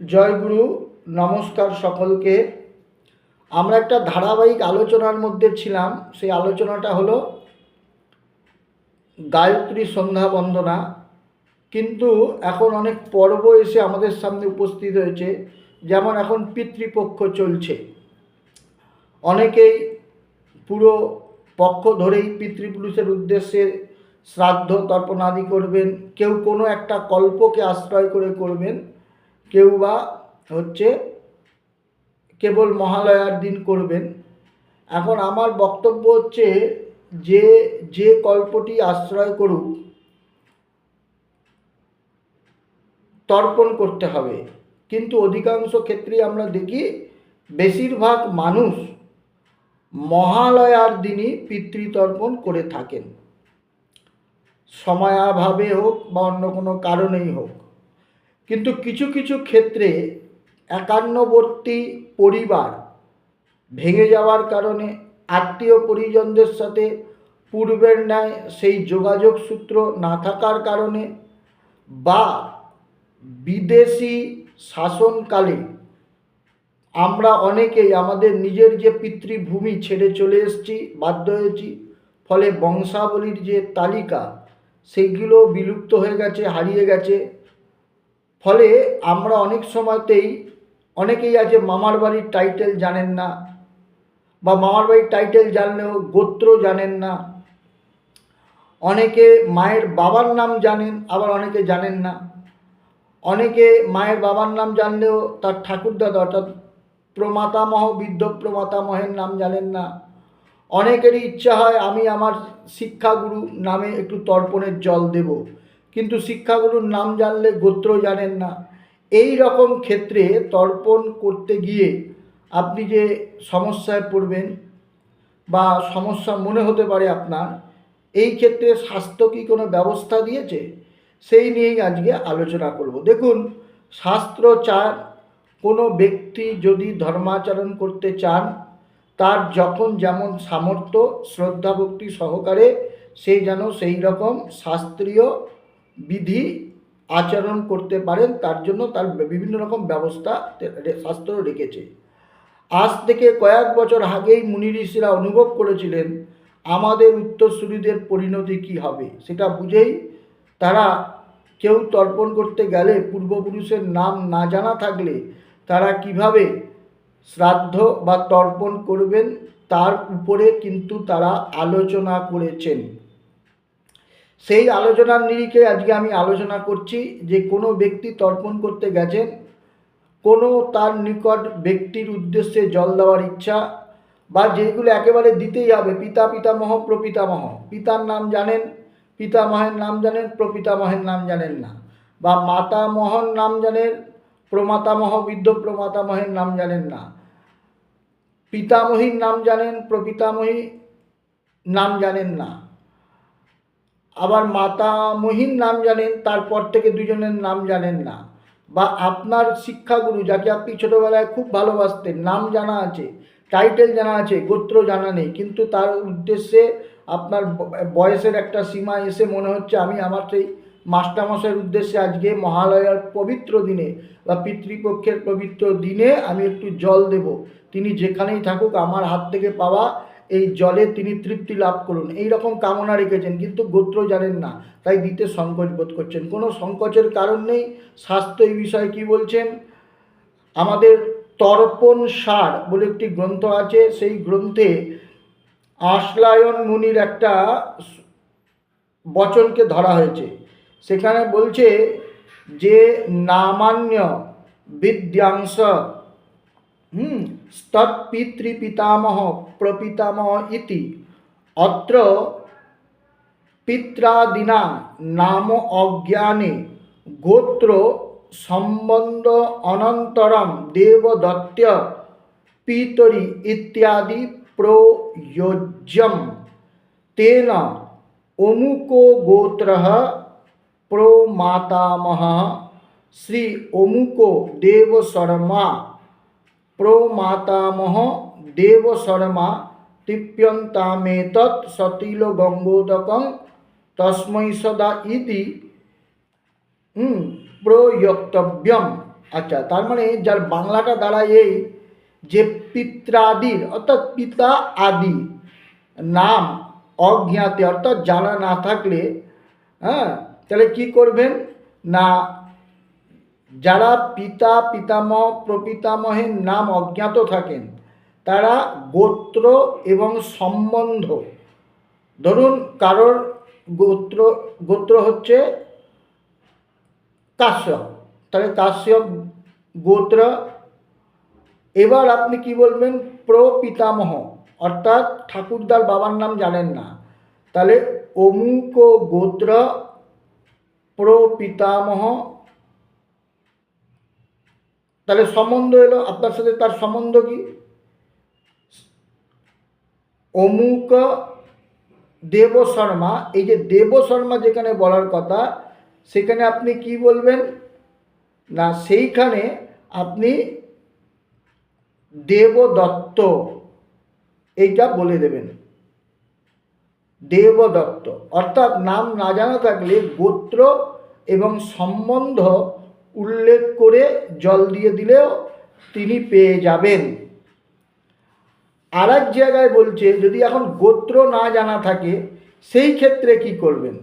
জয় গুরু নমস্কার সকলকে। আমরা একটা ধারাবাহিক আলোচনার মধ্যে ছিলাম, সেই আলোচনাটা হলো গায়ত্রী সন্ধ্যা বন্দনা। কিন্তু এখন অনেক পর্ব এসে আমাদের সামনে উপস্থিত হয়েছে, যেমন এখন পিতৃপক্ষ চলছে। অনেকেই পুরো পক্ষ ধরেই পিতৃপুরুষের উদ্দেশ্যে শ্রাদ্ধ তর্পণ আদি করবেন, কেউ কোনো একটা কল্পকে আশ্রয় করে করবেন। কেউ বা হচ্ছে কেবল মহালয়ার দিন করবেন। এখন আমার বক্তব্য হচ্ছে যে যে কল্পটি আশ্রয় করুক, তর্পণ করতে হবে। কিন্তু অধিকাংশ ক্ষেত্রেই আমরা দেখি বেশিরভাগ মানুষ মহালয়ার দিনই পিতৃতর্পণ করে থাকেন। সময়াভাবে হোক বা অন্য কোনো কারণেই হোক। কিন্তু কিছু কিছু ক্ষেত্রে একান্নবর্তী পরিবার ভেঙে যাওয়ার কারণে আত্মীয় পরিজনদের সাথে পূর্বের ন্যায় সেই যোগাযোগ সূত্র না থাকার কারণে বা বিদেশি শাসনকালে আমরা অনেকেই আমাদের নিজের যে পিতৃভূমি ছেড়ে চলে এসেছি, বাধ্য হয়েছি, ফলে বংশাবলীর যে তালিকা সেগুলো বিলুপ্ত হয়ে গেছে, হারিয়ে গেছে। ফলে আমরা অনেক সময়তেই অনেকেই আছে মামার বাড়ির টাইটেল জানেন না বা মামার বাড়ির টাইটেল জানলেও গোত্র জানেন না। অনেকে মায়ের বাবার নাম জানেন, আবার অনেকে জানেন না। অনেকে মায়ের বাবার নাম জানলেও তার ঠাকুরদাদা অর্থাৎ প্রমাতামহ, বৃদ্ধ প্রমাতামহের নাম জানেন না। অনেকেরই ইচ্ছা হয় আমি আমার শিক্ষাগুরু নামে একটু তর্পণের জল দেব। কিন্তু শিক্ষাগুরুর নাম জানলে গোত্র জানেন না। এই রকম ক্ষেত্রে তর্পণ করতে গিয়ে আপনি যে সমস্যায় পড়বেন বা সমস্যা মনে হতে পারে আপনার, এই ক্ষেত্রে স্বাস্থ্য কি কোনো ব্যবস্থা দিয়েছে? সেই নিয়েই আজকে আলোচনা করব। দেখুন, শাস্ত্র চান কোনো ব্যক্তি যদি ধর্মাচরণ করতে চান, তার যখন যেমন সামর্থ্য, শ্রদ্ধাভক্তি সহকারে সে যেন সেই রকম শাস্ত্রীয় বিধি আচরণ করতে পারেন, তার জন্য তার বিভিন্ন রকম ব্যবস্থা শাস্ত্র রেখেছে। আজ থেকে কয়েক বছর আগেই মুনি ঋষিরা অনুভব করেছিলেন, আমাদের উত্তরসূরিদের পরিণতি কি হবে? সেটা বুঝেই তারা কেউ তর্পণ করতে গেলে পূর্বপুরুষের নাম না জানা থাকলে তারা কীভাবে শ্রাদ্ধ বা তর্পণ করবেন, তার উপরে কিন্তু তারা আলোচনা করেছেন। সেই আলোচনার নিরিখে আজকে আমি আলোচনা করছি যে কোনো ব্যক্তি তর্পণ করতে গেছেন, কোনো তার নিকট ব্যক্তির উদ্দেশ্যে জল দেওয়ার ইচ্ছা, বা যেগুলো একেবারে দিতেই হবে, পিতা পিতামহ, প্রপিতামহ। পিতার নাম জানেন, পিতামহের নাম জানেন, প্রপিতামহের নাম জানেন না। বা মাতামহর নাম জানেন, প্রমাতামহ, বৃদ্ধ প্রমাতামহের নাম জানেন না। পিতামহীর নাম জানেন প্রপিতামহী নাম জানেন না। আবার মাতামহীর নাম জানেন, তারপর থেকে দুজনের নাম জানেন না। বা আপনার শিক্ষাগুরু যাকে আপনি ছোটোবেলায় খুব ভালোবাসতেন, নাম জানা আছে টাইটেল জানা আছে, গোত্র জানা নেই, কিন্তু তার উদ্দেশ্যে আপনার বয়সের একটা সীমা এসে মনে হচ্ছে, আমি আমার সেই মাস্টারমশাইয়ের উদ্দেশ্যে আজকে মহালয়ার পবিত্র দিনে বা পিতৃপক্ষের পবিত্র দিনে আমি একটু জল দেব। তিনি যেখানেই থাকুক আমার হাত থেকে পাওয়া এই জলে তিনি তৃপ্তি লাভ করুন। এই রকম কামনা রেখেছেন, কিন্তু গোত্র জানেন না, তাই দিতে সংকোচ বোধ করছেন। কোনো সংকোচের কারণ নেই। স্বাস্থ্য এই বিষয়ে কি বলছেন? আমাদের তর্পণ সার বলে একটি গ্রন্থ আছে, সেই গ্রন্থে আশ্লায়ন মুনির একটা বচনকে ধরা হয়েছে। সেখানে বলছে যে, নামান্য বিদ্যাংশ হুম তৎপিতৃপিতামহ প্রপিতামহ ইতি অত্র পিত্রাদিনা নাম অজ্ঞানে গোত্র সম্বন্ধ অনন্তরম দেবদত্ত পিতরি ইত্যাদি প্রয়োজ্যম তেন অমুকো গোত্র প্রমাতামহ শ্রী অমুকো দেবশর্মা প্রমাতামহ দেবশর্মা তৃপ্যন্তামেতৎ সতিল গঙ্গোদকং তস্मै সদা ইতি প্রয়োক্তব্যম আচ্ছা তার মানে যার বাংলাটা দাঁড়ায় এই যে পিত্রাদির অর্থাৎ পিতা আদি নাম অজ্ঞাতে অর্থাৎ জানা না থাকলে হ্যাঁ তাহলে কি করবেন না যারা পিতা, পিতামহ, প্রপিতামহের নাম অজ্ঞাত থাকেন, তারা গোত্র এবং সম্বন্ধ। ধরুন কারোর গোত্র গোত্র হচ্ছে কাশ্যপ। তাহলে কাশ্যপ গোত্র, এবার আপনি কি বলবেন? প্রপিতামহ, অর্থাৎ ঠাকুরদার বাবার নাম জানেন না। তাহলে অমুক গোত্র প্রপিতামহ তাহলে সম্বন্ধ এলো, আপনার সাথে তার সম্বন্ধ কি? অমুক দেব শর্মা, এই যে দেব শর্মা যেখানে বলার কথা, সেখানে আপনি কি বলবেন? না, সেইখানে আপনি দেবদত্ত এইটা বলে দেবেন। দেবদত্ত অর্থাৎ নাম না জানা থাকলে গোত্র এবং সম্বন্ধ উল্লেখ করে জল দিয়ে দিলেও তিনি পেয়ে যাবেন। আর জায়গায় বলছে, যদি এখন গোত্র না জানা থাকে, সেই ক্ষেত্রে কি করবেন?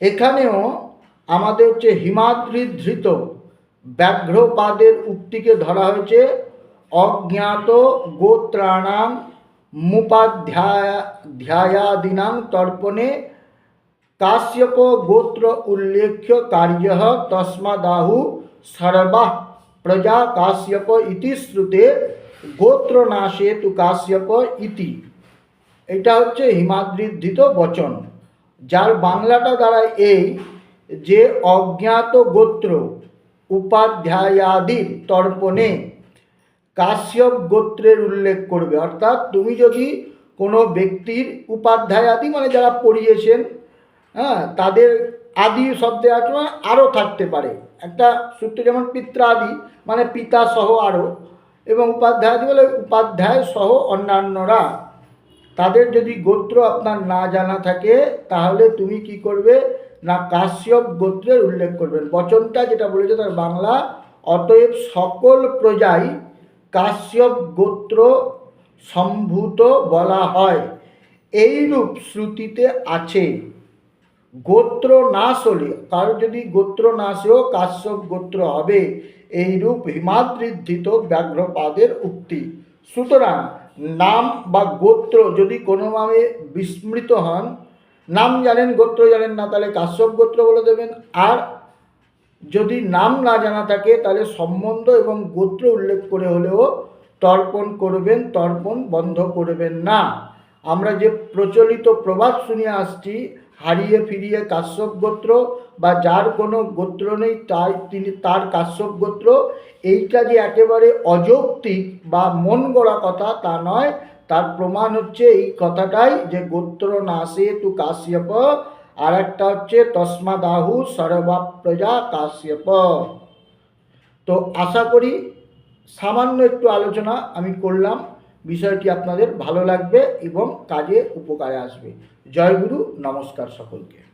এখানেও আমাদের হচ্ছে হিমাদ্রি ধৃত ব্যাঘ্রপাদের উক্তিকে ধরা হয়েছে, অজ্ঞাত গোত্রাণাং মুপাধ্যায়াদিনাং তর্পণে কাশ্যপ গোত্র উল্লেখ্য কার্য তস্মাদাহু সর্বা প্রজা কাশ্যপ ইতি শ্রুতে গোত্রনাশে তু কাশ্যপ ইতি এটা হচ্ছে হিমাদ্রিধৃত বচন, যার বাংলাটা দ্বারা এই যে অজ্ঞাত গোত্র উপাধ্যায়াদির তর্পণে কাশ্যপ গোত্রের উল্লেখ করবে। অর্থাৎ তুমি যদি কোনো ব্যক্তির উপাধ্যায়াদি মানে যারা পড়িয়েছেন হ্যাঁ তাদের আদি শব্দে আছে আরও থাকতে পারে। একটা সূত্র যেমন পিত্রাদি মানে পিতা সহ আরও, এবং উপাধ্যায় আদি বলে উপাধ্যায় সহ অন্যান্যরা। তাদের যদি গোত্র আপনার না জানা থাকে, তাহলে তুমি কি করবে? না কাশ্যপ গোত্রের উল্লেখ করবেন বচনটা যেটা বলেছে তার বাংলা, অতএব সকল প্রজাই কাশ্যপ গোত্র সম্ভূত বলা হয়। এইরূপ শ্রুতিতে আছে। গোত্র নাশ হলে কারও যদি গোত্র নাশেও কাশ্যপ গোত্র হবে? এইরূপ হিমাদ্রিধৃত ব্যাঘ্রপাদের উক্তি। সুতরাং নাম বা গোত্র যদি কোনোভাবে বিস্মৃত হন, নাম জানেন, গোত্র জানেন না, তাহলে কাশ্যপ গোত্র বলে দেবেন? আর যদি নাম না জানা থাকে, তাহলে সম্বন্ধ এবং গোত্র উল্লেখ করে হলেও তর্পণ করবেন, তর্পণ বন্ধ করবেন না। আমরা যে প্রচলিত প্রবাদ শুনিয়ে আসছি হারিয়ে ফিরিয়ে কাশ্যপ গোত্র বা যার কোনো গোত্র নেই, তাই তিনি তার কাশ্যপ গোত্র। এইটা যে একেবারে অযৌক্তিক বা মন গড়া কথা তা নয়, তার প্রমাণ হচ্ছে এই কথাটাই যে গোত্র নাশে তু কাশ্যপ আর একটা হচ্ছে তস্মাদাহু সর্বা প্রজা কাশ্যপ। তো আশা করি সামান্য একটু আলোচনা আমি করলাম। বিষয়টি আপনাদের ভালো লাগবে এবং কাজে উপকারে আসবে। জয়গুরু নমস্কার সকলকে।